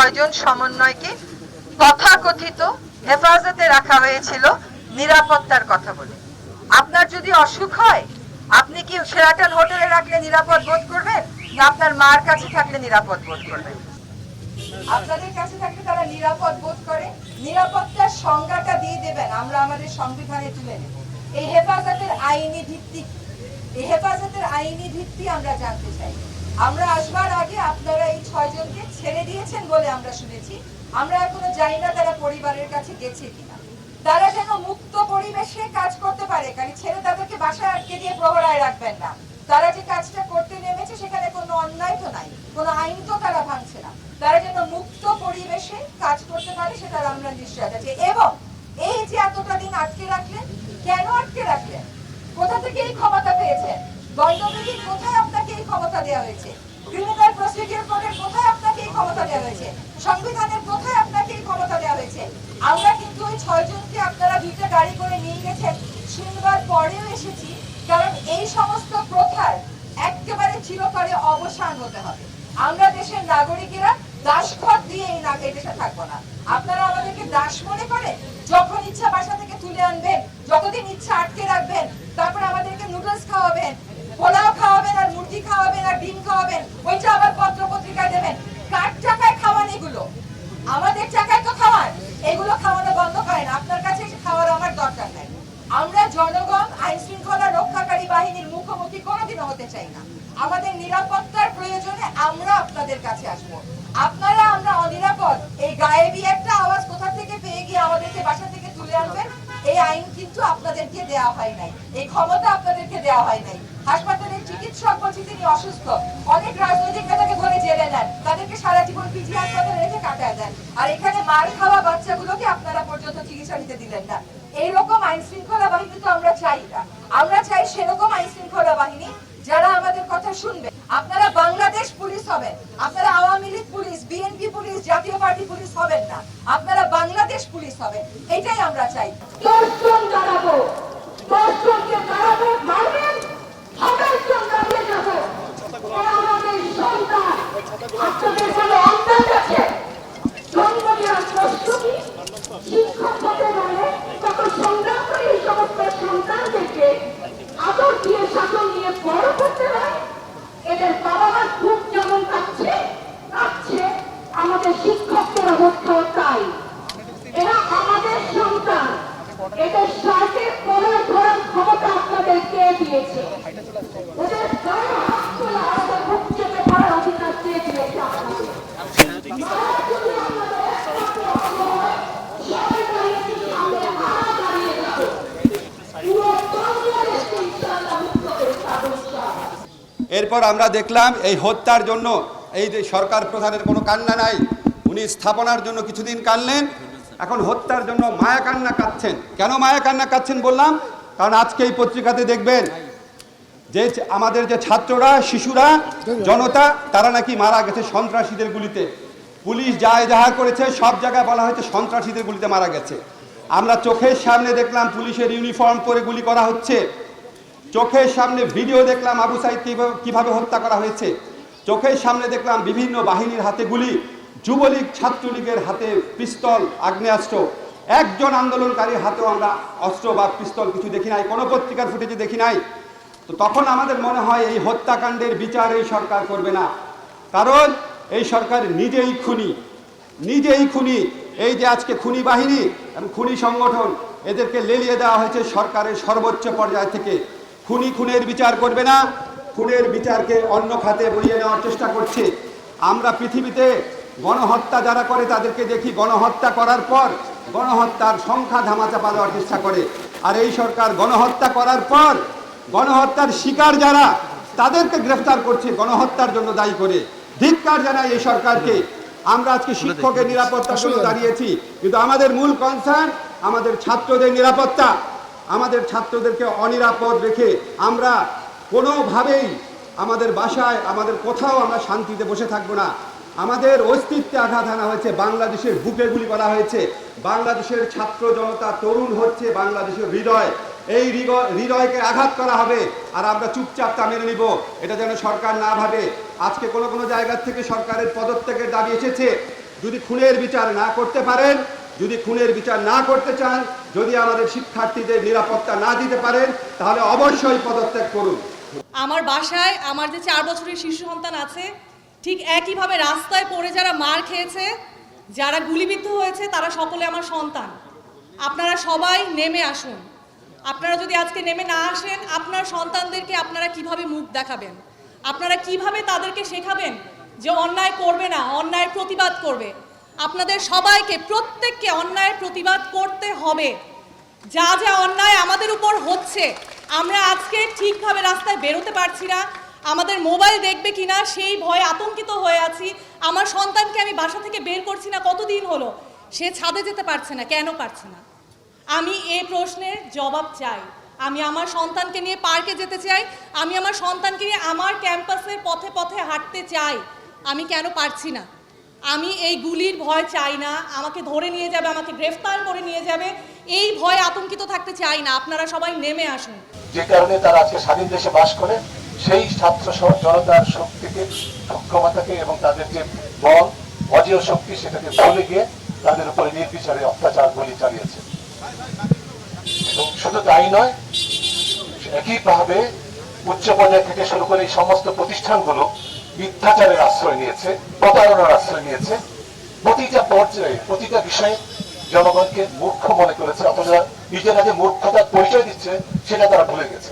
ছয়জন সমন্বয়কে তথাকথিত হেফাজতে রাখা হয়েছিল নিরাপত্তার কথা বলে। আপনার যদি অসুখ হয়, আপনি কি সেরাটন হোটেলে রাখলে নিরাপদ বোধ করবেন? না, আপনার মার কাছে থাকলে নিরাপদ বোধ করবেন? আপনাদের কাছে থাকলে তারা নিরাপদ বোধ করে। নিরাপত্তার সংজ্ঞাটা দিয়ে দেবেন, আমরা আমাদের সংবিধানে তুলে নেব। এই হেফাজতের আইনি ভিত্তি এই হেফাজতের আইনি ভিত্তি আমরা জানতে চাই। আমরা আসবার আগে আপনারা এই ছয়জনকে ছেড়ে দিয়েছেন বলে আমরা শুনেছি। আমরা এখনও জানি না তারা পরিবারের কাছে গেছে কিনা। তারা যেন মুক্ত পরিবেশে কাজ করতে পারে, কারণ ছেড়ে তাদেরকে বাসায় আটকে দিয়ে প্রহরায় রাখবেন না। তারা যে কাজটা করতে নেমেছে, সেখানে কোনো অন্যায় তো নাই, কোনো আইন তো তারা ভাঙছে না। তারা যেন মুক্ত পরিবেশে কাজ করতে পারে সেটার আমরা নিশ্চয়তা আছে এবং এই যে এতটা দিন আটকে রাখলেন, কেন আটকে রাখলেন? কোথা থেকে এই ক্ষমতা পেয়েছেন? দণ্ডবিধির কোথায় আপনাকে এই ক্ষমতা দেওয়া হয়েছে। ক্রিমিনাল প্রসিডিউর কোডের কোথায় আপনাকে এই ক্ষমতা দেওয়া হয়েছে? সংবিধানের কোথায় আপনাকে এই ক্ষমতা দেওয়া হয়েছে? আমরা কিন্তু ওই ছয়জনকে আপনারা দুইটা গাড়ি করে নিয়ে গেছেন। শুনবার পরেও এসেছি, কারণ এই সমস্ত প্রথার একেবারে চিরতরে অবসান হতে হবে। আমরা দেশের নাগরিকেরা দাসখত দিয়ে এই না এই দেশে থাকব না। আপনারা আমাদেরকে দাস মনে করেন যখন ইচ্ছা বাসা থেকে তুলে আনবেন যতদিন ইচ্ছা আটকে রাখবেন তারপর আমাদেরকে নুডলস খাওয়াবেন পোলাও খাওয়াবেন আর মুরগি আর খাওয়াবেন ওইটা আবার পত্র পত্রিকায় দেবেন। কার টাকায় খাওয়ান এগুলো? আমাদের টাকায় তো খাওয়ান। এগুলো খাওয়ানো বন্ধ করেন। আপনার কাছে খাওয়ার আমার দরকার নাই। আমরা জনগণ আইন শৃঙ্খলা রক্ষাকারী বাহিনীর মুখোমুখি কোনোদিনও হতে চাই না। আমাদের নিরাপত্তার প্রয়োজনে আমরা আপনাদের কাছে আসব। আপনারা, আমরা অনিরাপদ। এই গায়েবী একটা আওয়াজ কোথা থেকে পেয়ে গিয়ে আমাদেরকে বাসা থেকে তুলে আনবেন? এই আইন আপনাদেরকে দেওয়া হয় নাই। এই ক্ষমতা আপনাদেরকে দেওয়া হয় নাই। হাসপাতালের চিকিৎসক বলছে তিনি অসুস্থ। অনেক রাজনৈতিক নেতাকে ধরে জেলে নেন। তাদেরকে সারা জীবন পিজি হাসপাতালে রেখে কাটায় দেন। আর এখানে মার খাওয়া বাচ্চাগুলোকে আপনারা পর্যন্ত চিকিৎসা নিতে দিলেন না। এইরকম আইন শৃঙ্খলা বাহিনী তো আমরা চাই না। আমরা চাই সেরকম আইন শৃঙ্খলা বাহিনী যারা আমাদের কথা শুনবে। আপনারা বাংলাদেশ পুলিশ হবেন। আপনারা Awami League police, BNP police, Jatiya Party police হবেন না। আপনারা বাংলাদেশ পুলিশ হবেন। এটাই আমরা চাই। দর্শন দাঁড়াবো দর্শনকে দাঁড়াবো মারবেন হাজারজন দাঁড়িয়ে যাব আমাদের সন্তান। আপনাদের কোনো অন্যায় আছে জন্ম দেওয়ার প্রস্তুতি শিক্ষক হতে গেলে তত সংগ্রাম করে এই সমস্ত সন্তানদেরকে আদর দিয়ে শাসন দিয়ে বড় করতে হয় এদের বাবা মা খুব যেমন কাচ্ছে কাচ্ছে আমাদের শিক্ষকদের অবস্থাও তাই এরা আমাদের সন্তান এদের স্বার্থের কোনো ধরার ক্ষমতা আপনাদের কে দিয়েছে ওদের গায়ে হাত তোলা আমাদের বুক চেপে ধরার অধিকার কে দিয়েছে আপনাদের মারা যদি আমাদের একমাত্র অঙ্গ হয়, সবাই দাঁড়িয়েছি সামনে আমরা দাঁড়িয়ে যাব। পুরো বাংলাদেশকে ইনশাআল্লাহ মুক্ত করে ছাড়বো ইনশাআল্লাহ। এরপর আমরা দেখলাম এই হত্যার জন্য এই যে সরকার প্রধানের কোনো কান্না নাই, উনি স্থাপনার জন্য কিছুদিন কানলেন এখন হত্যার জন্য মায়া কান্না কাঁদছেন। কেন মায়া কান্না কাঁদছেন বললাম? কারণ আজকে এই পত্রিকাতে দেখবেন যে আমাদের যে ছাত্ররা শিশুরা জনতা তারা নাকি মারা গেছে সন্ত্রাসীদের গুলিতে। পুলিশ যায় যাহা করেছে সব জায়গায় বলা হয়েছে সন্ত্রাসীদের গুলিতে মারা গেছে। আমরা চোখের সামনে দেখলাম পুলিশের ইউনিফর্ম পরে গুলি করা হচ্ছে। চোখের সামনে ভিডিও দেখলাম আবু সাইদ কিভাবে- হত্যা করা হয়েছে। চোখের সামনে দেখলাম বিভিন্ন বাহিনীর হাতে গুলি। যুবলীগ ছাত্রলীগের হাতে পিস্তল আগ্নেয়াস্ত্র। একজন আন্দোলনকারীর হাতেও আমরা অস্ত্র বা পিস্তল কিছু দেখি নাই কোনো পত্রিকার ফুটেজে দেখি নাই। তো তখন আমাদের মনে হয় এই হত্যাকাণ্ডের বিচার এই সরকার করবে না। কারণ এই সরকার নিজেই খুনি। নিজেই খুনি। এই যে আজকে খুনি বাহিনী এবং খুনি সংগঠন, এদেরকে লেলিয়ে দেওয়া হয়েছে সরকারের সর্বোচ্চ পর্যায় থেকে। খুনি খুনের বিচার করবে না। খুনের বিচারকে অন্য খাতে বইয়ে নেওয়ার চেষ্টা করছে। আমরা পৃথিবীতে গণহত্যা যারা করে, তাদেরকে দেখি গণহত্যা করার পর গণহত্যার সংখ্যা ধামাচাপা দেওয়ার চেষ্টা করে। আর এই সরকার গণহত্যা করার পর গণহত্যার শিকার যারা তাদেরকে গ্রেফতার করছে গণহত্যার জন্য দায়ী করে। ধিক্কার জানাই এই সরকারকে। আমরা আজকে শিক্ষকের নিরাপত্তার জন্য দাঁড়িয়েছি কিন্তু আমাদের মূল কনসার্ন আমাদের ছাত্রদের নিরাপত্তা। আমাদের ছাত্রদেরকে অনিরাপদ রেখে আমরা কোনোভাবেই আমাদের বাসায় আমাদের কোথাও আমরা শান্তিতে বসে থাকব না। আমাদের অস্তিত্বে আঘাত আনা হয়েছে বাংলাদেশের বুকে গুলি করা হয়েছে। বাংলাদেশের ছাত্র জনতা তরুণ হচ্ছে বাংলাদেশের হৃদয়। এই হৃদয়- হৃদয়কে আঘাত করা হবে। আর আমরা চুপচাপ তা মেনে নিব। এটা যেন সরকার না ভাবে। আজকে কোনো কোনো জায়গা থেকে সরকারের পদত্যাগের দাবি এসেছে। যদি খুনের বিচার না করতে পারেন, যদি খুনের বিচার না করতে চান, যদি আমাদের শিক্ষার্থীদের নিরাপত্তা না দিতে পারেন, তাহলে অবশ্যই পদত্যাগ করুন। আমার বাসায় আমার যে চার বছরের শিশু সন্তান আছে, ঠিক একইভাবে রাস্তায় পড়ে যারা মার খেয়েছে, যারা গুলিবিদ্ধ হয়েছে, তারা সকলে আমার সন্তান। আপনারা সবাই নেমে আসুন। আপনারা যদি আজকে নেমে না আসেন, আপনার সন্তানদেরকে আপনারা কীভাবে মুখ দেখাবেন? আপনারা কীভাবে তাদেরকে শেখাবেন যে অন্যায় করবে না, অন্যায়ের প্রতিবাদ করবে? আপনাদের সবাইকে, প্রত্যেককে অন্যায়ের প্রতিবাদ করতে হবে। যা যা অন্যায় আমাদের উপর হচ্ছে, আমরা আজকে ঠিকভাবে রাস্তায় বেরোতে পারছি না। আমাদের মোবাইল দেখবে কিনা, সেই ভয়ে আতঙ্কিত হয়ে আছি। আমার সন্তানকে আমি বাসা থেকে বের করছি না, কতদিন হলো? সে ছাদে যেতে পারছে না, কেন পারছে না? আমি এই প্রশ্নের জবাব চাই। আমি আমার সন্তানকে নিয়ে পার্কে যেতে চাই। আমি আমার সন্তানকে নিয়ে আমার ক্যাম্পাসের পথে পথে হাঁটতে চাই। আমি কেন পারছি না? আমি এই গুলির ভয় চাই না। আমাকে ধরে নিয়ে যাবে, আমাকে গ্রেফতার করে নিয়ে যাবে। এই ভয় আতঙ্কিত থাকতে চাই না। আপনারা সবাই নেমে আসুন। যে কারণে তারা আজকে স্বাধীন দেশে বাস করে, সেই ছাত্র জনতার শক্তিকে, সক্ষমতাকে এবং তাদের যে বল, অজেয় শক্তি, সেটাকে ভুলে গিয়ে তাদের উপরে নির্বিচারে অত্যাচার গুলি চালিয়েছে। শুধু তাই নয়, একইভাবে উচ্চ পর্যায় থেকে শুরু করে এই সমস্ত প্রতিষ্ঠানগুলো মিথ্যাচারের আশ্রয় নিয়েছে, প্রতারণার আশ্রয় নিয়েছে। প্রতিটা পর্যায়ে, প্রতিটা বিষয়ে জনগণকে মূর্খ মনে করেছে, অথচ নিজেরা যে মূর্খতার পরিচয় দিচ্ছে, সেটা তারা ভুলে গেছে।